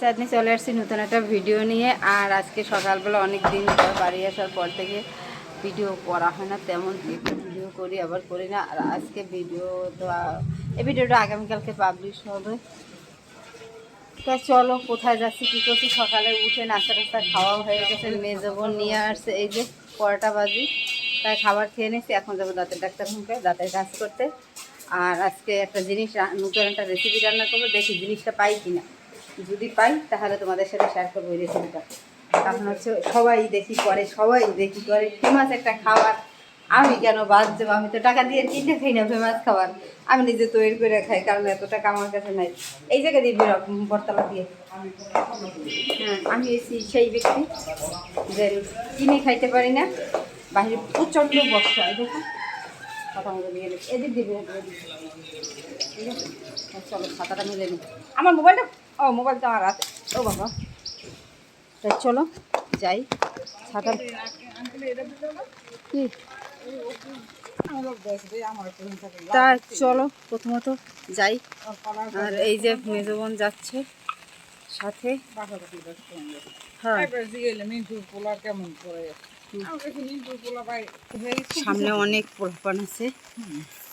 চাঁদনি চলে আসছি নতুন একটা ভিডিও নিয়ে। আর আজকে সকালবেলা অনেক দিন পর বাড়ি আসার পর থেকে ভিডিও করা হয় না, তেমন ভিডিও করি, আবার করি না। আর আজকে ভিডিও তো, এই ভিডিওটা আগামীকালকে পাবলিশ হবে। তা চলো, কোথায় যাচ্ছি, কী করছি? সকালে উঠে নাস্তা টাস্তা খাওয়া হয়ে গেছে মেয়ে বোন নিয়ে আসছে, এই যে পরোটা বাজি তাই খাবার খেয়ে নিয়েছি, এখন যাব দাঁতের ডাক্তার মুখে দাঁতের কাজ করতে। আর আজকে একটা জিনিস, নতুন একটা রেসিপি রান্না করব, দেখি জিনিসটা পাই কিনা। যদি পাই, তাহলে তোমাদের সাথে শেয়ার করব রেসিপিটা এখন হচ্ছে সবাই দেখি করে, সবাই দেখি করে। ফেমাস একটা খাবার। আমি কেন বাদ যাব আমি তো টাকা দিয়ে কিনে খাই না ফেমাস খাবার। আমি নিজে তৈরি করে খাই, কারণ এত টাকা আমার কাছে নাই। এই জায়গা দিয়ে বেরো বরতলা দিয়ে। হ্যাঁ আমি সেই ব্যক্তি যে কিনে খাইতে পারি না। বাইরে প্রচণ্ড বর্ষা, এই দেখো। কথা মতো এদিক দিবি চলো খাতাটা মিলে নি আমার মোবাইলটা ও মোবাইলটা আমার আছে ও বাবা। তা চলো, যাই। কি? তা চলো, প্রথমত যাই। আর এই যে মেজবোন যাচ্ছে সাথে। হ্যাঁ। সামনে অনেক পোলাপান আছে।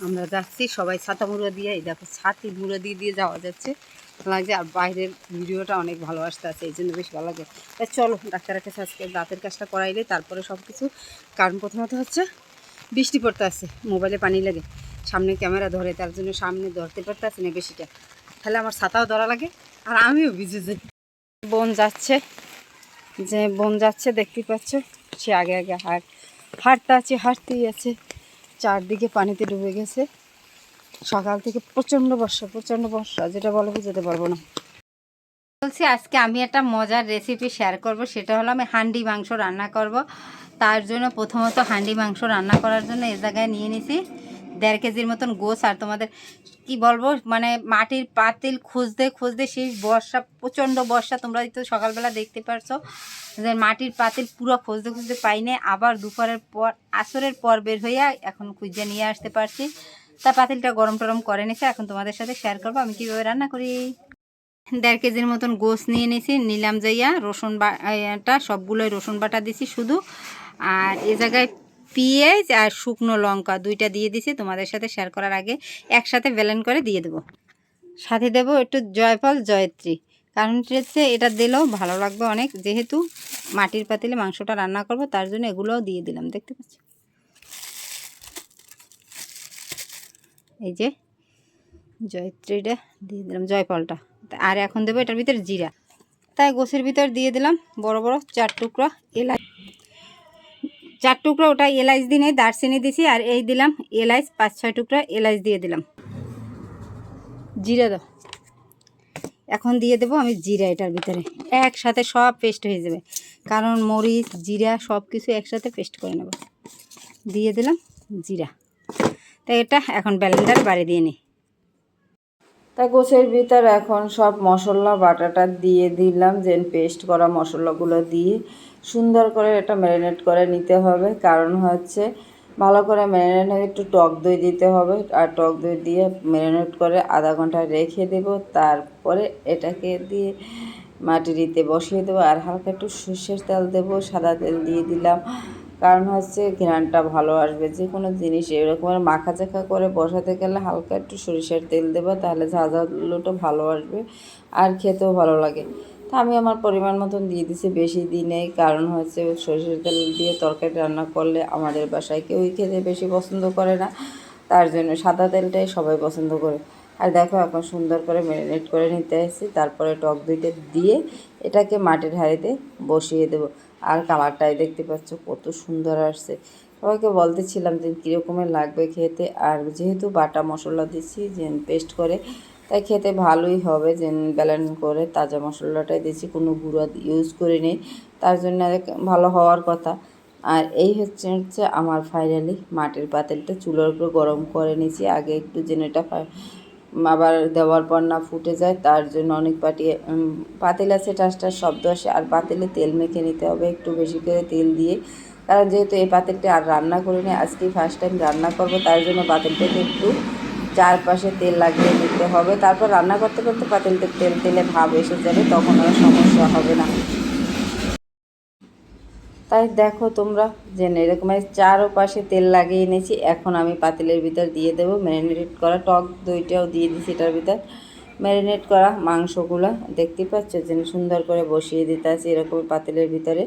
আমরা যাচ্ছি, সবাই ছাতা মুড়ো দিয়ে, এই দেখো, ছাতি মুড়ো দিয়ে দিয়ে যাওয়া যাচ্ছে। লাগছে আর বাইরের ভিডিওটা অনেক ভালো আসতে আছে, এই জন্য বেশ ভালো লাগে। তাই চলো, ডাক্তারের কাছে আজকে দাঁতের কাজটা করাইলে, তারপরে সব কিছু কারণ প্রথমত হচ্ছে, বৃষ্টি পড়তে আছে, মোবাইলে পানি লাগে। সামনে ক্যামেরা ধরে, তার জন্য সামনে ধরতে পারতে আছে না বেশিটা। তাহলে আমার ছাতাও ধরা লাগে, আর আমিও ভিজে যাই। বোন যাচ্ছে, যে বোন যাচ্ছে, দেখতে পাচ্ছ, সে আগে আগে হাট হাটটা আছে, হাঁটতেই আছে। চারদিকে পানিতে ডুবে গেছে। সকাল থেকে প্রচণ্ড বর্ষা প্রচণ্ড বর্ষা, যেটা বলে বুঝতে পারব না। বলছি, আজকে আমি একটা মজার রেসিপি শেয়ার করব, সেটা হলো আমি হান্ডি মাংস রান্না করব। তার জন্য প্রথমত হান্ডি মাংস রান্না করার জন্য এ জায়গায় নিয়ে নিছি। দেড় কেজির মতন গোস, আর তোমাদের কি বলব মানে মাটির পাতিল খুঁজতে খুঁজতে সেই বর্ষা, প্রচণ্ড বর্ষা, তোমরা তো সকালবেলা দেখতে পারছ যে মাটির পাতিল পুরো খুঁজতে খুঁজতে পাইনি। আবার দুপুরের পর, আসরের পর বের হইয়া এখন খুঁজে নিয়ে আসতে পারছি। তা পাতিলটা গরম টরম করে নিছে, এখন তোমাদের সাথে শেয়ার করব আমি কীভাবে রান্না করি। দেড় কেজির মতন গোস নিয়ে নিছি, নিলাম যাইয়া, রসুন বাটা সবগুলোই রসুন বাটা দিছি শুধু। আর এ জায়গায় পেঁয়াজ আর শুকনো লঙ্কা দুইটা দিয়ে দিছি, তোমাদের সাথে শেয়ার করার আগে একসাথে ব্যালেন করে দিয়ে দেবো। সাথে দেব একটু জয়ফল, জয়ত্রী। কারণ হচ্ছে এটা দিলেও ভালো লাগবে অনেক, যেহেতু মাটির পাতিলে মাংসটা রান্না করব, তার জন্য এগুলোও দিয়ে দিলাম, দেখতে পাচ্ছ? এই যে জয়ত্রীটা দিয়ে দিলাম, জয়ফলটা। আর এখন দেবো এটার ভিতরে জিরা। তাই গোছের ভিতর দিয়ে দিলাম বড় বড় চার টুকরা এলাচ। চার টুকরো ওটা এলাচ দিনে দারচিনি দিছি, আর এই দিলাম এলাচ, পাঁচ ছয় টুকরা এলাচ দিয়ে দিলাম। জিরা দাও। এখন দিয়ে দেবো আমি জিরা এটার ভিতরে। একসাথে সব পেস্ট হয়ে যাবে। কারণ মরিচ, জিরা সব কিছু একসাথে পেস্ট করে নেব। দিয়ে দিলাম জিরা। তাই এটা এখন ব্যালেন্ডার বাড়ি দিয়ে নিই তা গোছের ভিতর এখন সব মশলা, বাটাটা দিয়ে দিলাম, যে পেস্ট করা মশলাগুলো দিয়ে। সুন্দর করে এটা ম্যারিনেট করে নিতে হবে, কারণ হচ্ছে ভালো করে ম্যারিনেট হয়ে একটু টক দই দিতে হবে, আর টক দই দিয়ে ম্যারিনেট করে আধা ঘণ্টা রেখে দেব, তারপরে এটাকে দিয়ে মাটিরিতে বসিয়ে দেবো, আর হালকা একটু সর্ষের তেল দেবো, সাদা তেল দিয়ে দিলাম। কারণ হচ্ছে ঘ্রাণটা ভালো আসবে যে কোনো জিনিস এরকম মাখা চাখা করে বসাতে গেলে হালকা একটু সরিষার তেল দেবো, তাহলে ঝাঁঝালোটা ভালো আসবে আর খেতেও ভালো লাগে। তা আমি আমার পরিমাণ মতন দিয়ে দিছি, বেশি দিই নেই, কারণ হচ্ছে সরিষার তেল দিয়ে তরকারি রান্না করলে আমাদের বাসায় কেউই খেতে বেশি পছন্দ করে না, তার জন্য সাদা তেলটাই সবাই পছন্দ করে। আর দেখো এখন সুন্দর করে ম্যারিনেট করে নিতে আসছি তারপরে টক দইটা দিয়ে এটাকে মাটির হাঁড়িতে বসিয়ে দেবো। আর কালারটাই দেখতে পাচ্ছ, কত সুন্দর আসছে। সবাইকে বলতেছিলাম যে কীরকমের লাগবে খেতে, আর যেহেতু বাটা মশলা দিচ্ছি যে পেস্ট করে, তাই খেতে ভালোই হবে যে ব্যালেন্ড করে তাজা মশলাটাই দিয়েছি কোনো গুঁড়া ইউজ করে নেই, তার জন্য ভালো হওয়ার কথা। আর এই হচ্ছে হচ্ছে আমার ফাইনালি মাটির পাতিলটা চুলোর উপর গরম করে নিয়েছি আগে একটু ফা- আবার দেওয়ার পর না ফুটে যায়, তার জন্য অনেক পাটি পাতিল আছে টাসটার শব্দ আসে, আর পাতিলে তেল মেখে নিতে হবে, একটু বেশি করে তেল দিয়ে। কারণ যেহেতু এই পাতিলটা আর রান্না করিনি, আজকেই ফার্স্ট টাইম রান্না করব, তার জন্য পাতিলটাকে একটু চারপাশে তেল লাগিয়ে নিতে হবে। তারপর রান্না করতে করতে পাতিলতে তেল, তেলে ভাব এসে যাবে, তখন আর সমস্যা হবে না। তাই দেখো তোমরা যে এরকম চারও পাশে তেল লাগিয়ে নিয়েছি এখন আমি পাতিলের ভিতর দিয়ে দেবো। ম্যারিনেট করা টক দইটাও দিয়ে দিচ্ছি এটার ভিতর। ম্যারিনেট করা মাংসগুলো দেখতে পাচ্ছ যে সুন্দর করে বসিয়ে দিতে আছে এরকম পাতিলের ভিতরে।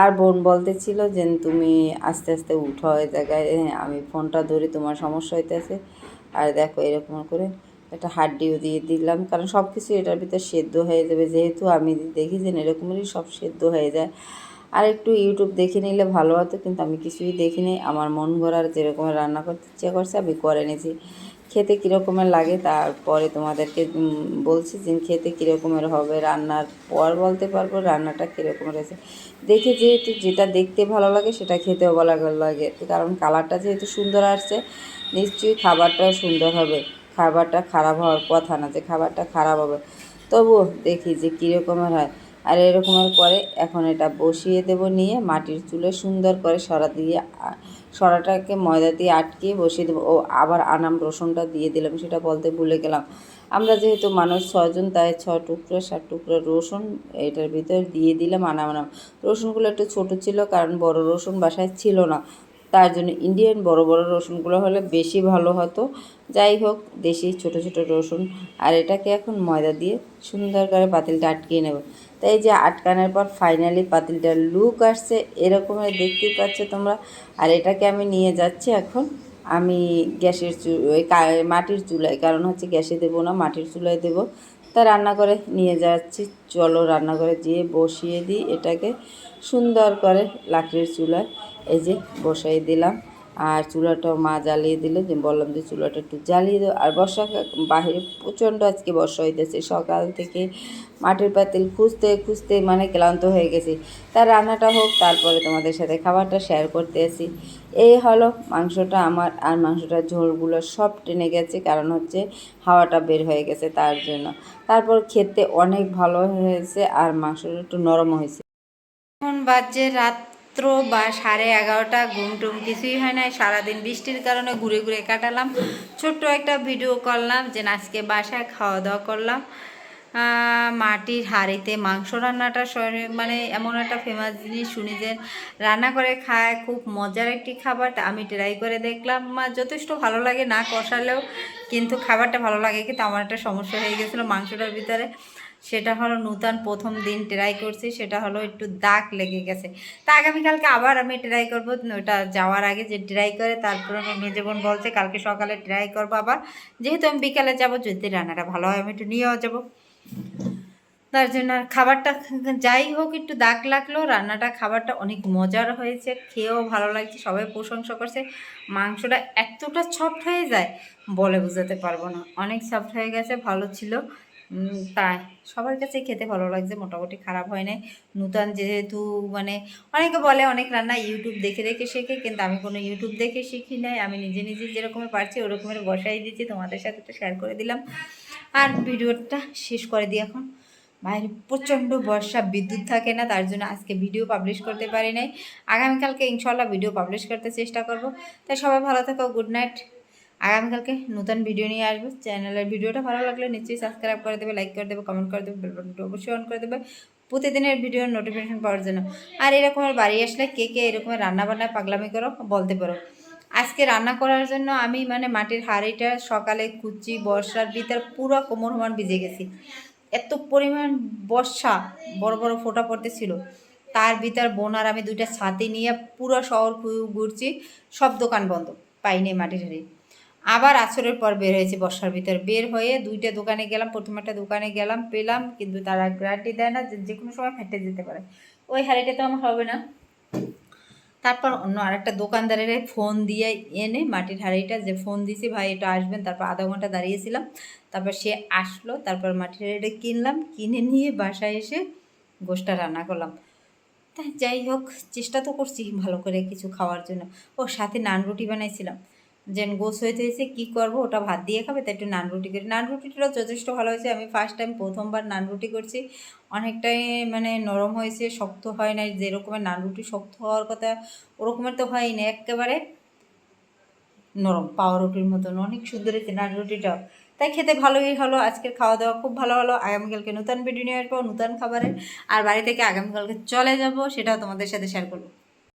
আর বোন বলতেছিল যে তুমি আস্তে আস্তে উঠো ওই জায়গায়। হ্যাঁ, আমি ফোনটা ধরে তোমার সমস্যা হইতেছে। আর দেখো এরকম করে একটা হাড্ডিও দিয়ে দিলাম। কারণ সব কিছু এটার ভিতর সেদ্ধ হয়ে যাবে। যেহেতু আমি দেখি যে এরকমেরই সব সেদ্ধ হয়ে যায়। আর একটু ইউটিউব দেখে নিলে ভালো হতো, কিন্তু আমি কিছুই দেখিনি। আমার মন ভরার যেরকম রান্না করতে ইচ্ছে করছে, আমি করে নিয়েছি। খেতে কীরকমের লাগে তারপরে তোমাদেরকে বলছি যে খেতে কীরকমের হবে, রান্নার পর বলতে পারব রান্নাটা কীরকমের হয়েছে দেখে যেহেতু যেটা দেখতে ভালো লাগে, সেটা খেতেও ভালো লাগে। কারণ কালারটা যেহেতু সুন্দর আসছে, নিশ্চয়ই খাবারটাও সুন্দর হবে। খাবারটা খারাপ হওয়ার কথা না যে খাবারটা খারাপ হবে। তবুও দেখি যে কীরকমের হয়। আর এরকমের পরে এখন এটা বসিয়ে দেব নিয়ে মাটির চুলে সুন্দর করে সরা দিয়ে সরাটাকে ময়দা দিয়ে আটকিয়ে বসিয়ে দেবো। ও আবার আনাম রসুনটা দিয়ে দিলাম, সেটা বলতে ভুলে গেলাম। আমরা যেহেতু মানুষ ছজন তাই ছ টুকরো, সাত টুকরো রসুন এটার ভিতর দিয়ে দিলাম আনাম আনাম। রসুনগুলো একটু ছোটো ছিল, কারণ বড় রসুন বাসায় ছিল না। তার জন্য ইন্ডিয়ান বড় বড় রসুনগুলো হলে বেশি ভালো হতো। যাই হোক, দেশি ছোট ছোট রসুন। আর এটাকে এখন ময়দা দিয়ে সুন্দর করে পাতিলটা আটকিয়ে নেব। তাই যে আটকানোর পর ফাইনালি পাতিলটার লুক আসছে এরকমের দেখতেই পাচ্ছ তোমরা। আর এটাকে আমি নিয়ে যাচ্ছি এখন। আমি গ্যাসের চু মাটির চুলায়, কারণ হচ্ছে গ্যাসে দেবো না, মাটির চুলায় দেবো। তা রান্না করে নিয়ে যাচ্ছি। চলো রান্না করে দিয়ে বসিয়ে দিই এটাকে। সুন্দর করে লাকড়ির চুলায় এই যে বসাই দিলাম। আর চুলাটাও মা জ্বালিয়ে দিল, যে বললাম যে চুলাটা একটু জ্বালিয়ে দাও। আর বর্ষা বাহিরে প্রচণ্ড আজকে বর্ষা হইতেছে। সকাল থেকে মাটির পাতিল খুঁজতে খুঁজতে মানে ক্লান্ত হয়ে গেছি। তার রান্নাটা হোক, তারপরে তোমাদের সাথে খাবারটা শেয়ার করতে আসি এই হলো মাংসটা আমার, আর মাংসটার ঝোলগুলো সব টেনে গেছে, কারণ হচ্ছে হাওয়াটা বের হয়ে গেছে তার জন্য। তারপর খেতে অনেক ভালো হয়েছে, আর মাংসটা একটু নরম হয়েছে। এখন বাজে রাত্র বা সাড়ে এগারোটা, ঘুম টুম কিছুই হয় নাই। সারাদিন বৃষ্টির কারণে ঘুরে ঘুরে কাটালাম। ছোট্ট একটা ভিডিও করলাম যে আজকে বাসায় খাওয়া দাওয়া করলাম মাটির হাঁড়িতে মাংস রান্নাটা মানে এমন একটা ফেমাস জিনিস শুনি যে রান্না করে খায়, খুব মজার একটি খাবারটা আমি ট্রাই করে দেখলাম, মা যথেষ্ট ভালো লাগে না কষালেও, কিন্তু খাবারটা ভালো লাগে, কিন্তু আমার একটা সমস্যা হয়ে গেছিল মাংসটার ভিতরে। সেটা হলো নূতন প্রথম দিন ট্রাই করছি, সেটা হলো একটু দাগ লেগে গেছে। তা আগামীকালকে আবার আমি ট্রাই করব, ওটা যাওয়ার আগে যে ট্রাই করে তারপর আমার মেজে বোন বলছে কালকে সকালে ট্রাই করব আবার। যেহেতু আমি বিকালে যাব, যদি রান্নাটা ভালো হয় আমি একটু নিয়েও যাব। তার জন্য আর খাবারটা যাই হোক, একটু দাগ লাগল, রান্নাটা খাবারটা অনেক মজার হয়েছে, খেয়েও ভালো লাগছে, সবাই প্রশংসা করছে। মাংসটা এতটা সফট হয়ে যায় বলে বোঝাতে পারব না। অনেক সফট হয়ে গেছে, ভালো ছিল। তাই। সবার কাছে খেতে ভালো লাগছে, মোটামুটি খারাপ হয় নাই। নূতন যেহেতু মানে অনেকে বলে, অনেক রান্না ইউটিউব দেখে দেখে শেখে, কিন্তু আমি কোনো ইউটিউব দেখে শিখি নাই। আমি নিজে নিজে যেরকমের পারছি, ওরকমের বসাই দিচ্ছি তোমাদের সাথে তো শেয়ার করে দিলাম। আর ভিডিওটা শেষ করে দিই এখন। বাইরে প্রচণ্ড বর্ষা, বিদ্যুৎ থাকে না, তার জন্য আজকে ভিডিও পাবলিশ করতে পারি নাই। আগামীকালকে ইনশাল্লাহ ভিডিও পাবলিশ করতে চেষ্টা করব। তাই সবাই ভালো থাকো গুড নাইট আগামীকালকে নতুন ভিডিও নিয়ে আসব। চ্যানেলের ভিডিওটা ভালো লাগলে নিশ্চয়ই সাবস্ক্রাইব করে দেবে লাইক করে দেবে কমেন্ট করে দেবে বেল বাটনটা অবশ্যই অন করে দেবে। প্রতিদিনের ভিডিওর নোটিফিকেশন পাওয়ার জন্য। আর এরকমের বাড়ি আসলে কে কে এরকমের রান্না বান্না পাগলামি করো বলতে পারো। আজকে রান্না করার জন্য আমি মানে মাটির হাঁড়িটা, সকালে কুচি, বর্ষার ভিতর পুরো কোমর সমান ভিজে গেছি। এত পরিমাণ বর্ষা, বড় বড় ফোঁটা পড়তেছিল তার ভিতর বোনার আমি দুইটা ছাতি নিয়ে পুরো শহর ঘুরছি। সব দোকান বন্ধ পাইনি মাটির হাঁড়ি। আবার আছরের পর বের হয়েছে বর্ষার ভিতর। বের হয়ে দুইটা দোকানে গেলাম, প্রথম একটা দোকানে গেলাম, পেলাম, কিন্তু তারা গ্যারান্টি দেয় না, যে কোনো সময় ফেটে যেতে পারে। ওই হাঁড়িটা তো আমার হবে না। তারপর অন্য আরেকটা দোকানদারের ফোন দিয়ে এনে মাটির হাঁড়িটা যে ফোন দিছি, ভাই, এটা আসবেন। তারপর আধা ঘণ্টা দাঁড়িয়েছিলাম। তারপর সে আসলো, তারপর মাটির হাঁড়িটা কিনলাম, কিনে নিয়ে বাসায় এসে গোষ্ঠটা রান্না করলাম। তাই যাই হোক, চেষ্টা তো করছি ভালো করে কিছু খাওয়ার জন্য। ও সাথে নান রুটি বানাইছিলাম। যেন গোস হয়েছে কী করব? ওটা ভাত দিয়ে খাবে, তাই একটু নান রুটি করি। নান রুটিটাও যথেষ্ট ভালো হয়েছে। আমি ফার্স্ট টাইম প্রথমবার নান রুটি করছি। অনেকটাই মানে নরম হয়েছে, শক্ত হয় না যেরকমের নান রুটি শক্ত হওয়ার কথা, ওরকমের তো হয়নি একেবারে নরম রুটির মতন। অনেক সুন্দর হয়েছে নান রুটিটাও। তাই খেতে ভালোই হলো। আজকের খাওয়া দাওয়া খুব ভালো হলো। আগামীকালকে নতুন ভিডিও নিয়ে আসব, নতুন খাবারের। আর বাড়ি থেকে আগামীকালকে চলে যাব, সেটাও তোমাদের সাথে শেয়ার করব।